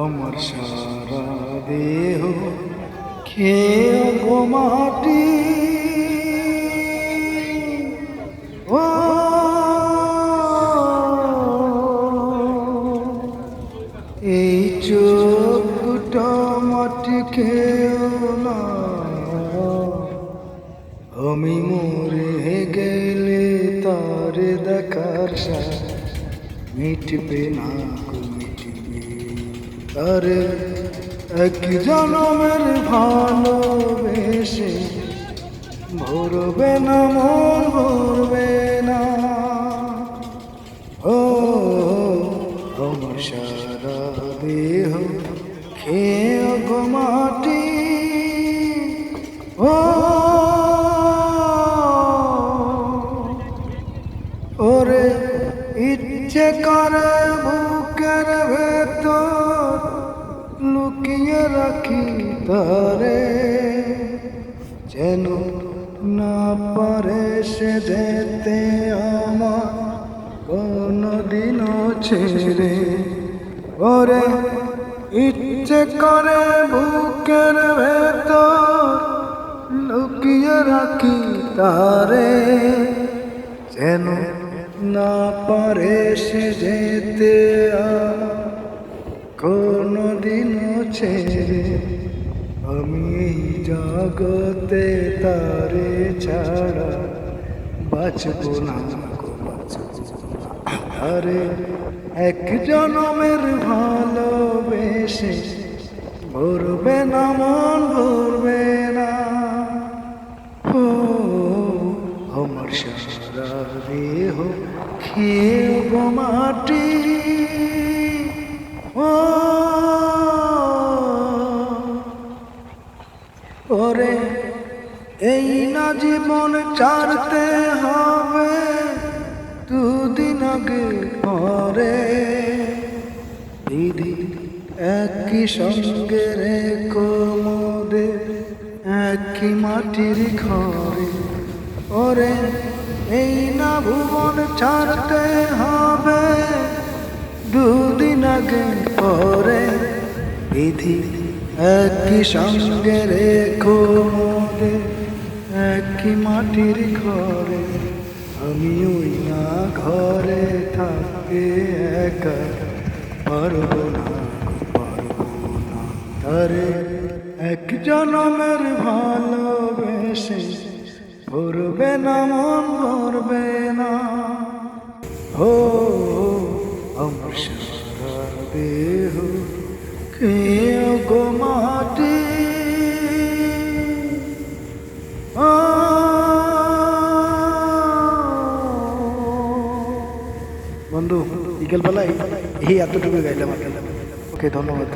আমার সারা দেহ খেয়ে মাটি। ও এই চোখ দুটো মাটি খেয়েও না। আমি মরে গেলে তার দেখার সাথ মিটবে না মিটবে তার এক জনমের ভালোবেসে ভরবে না, মন ভরবে না। ও সারা দেহ খেয়ে গো মাটি। ও, ওরে, ইচ্ছে করে বুকের ভেতর লুকিয়ে রাখি তারে, যেন না পারে সে যেতে আমার কোনদিনও ছেড়ে। ওরে, ইচ্ছে করে বুকের ভেতর লুকিয়ে রাখি তারে, যেন না পারে সে যেতে কোনো দিনও ছেড়ে আমি জগতে তারে ছাড়া বাঁচব না। আরে, এক জনমের ভালোবেসে ভরবে না, মন ভরবে না। ও, আমার সারা দেহ খেয়ে মাটি ওরে এই না জীবন ছাড়তে হবে দুদিন আগে পরে। দিদি একই সঙ্গে রেখো মোদের একই মাটির ঘরে। ওরে এই না ভুবন ছাড়তে হবে দুদিন আগে পরে। বিধি একই সঙ্গে রেখো মোদের একই মাটির ঘরে। আমি ওই না ঘরে থাকে একা, পারব না পারব না তারে। এক জনমের ভালোবেসে ভরবে না মন ভরবে বিকেলবেলায় এই এতটুকু গাইলাম ওকে ধন্যবাদ।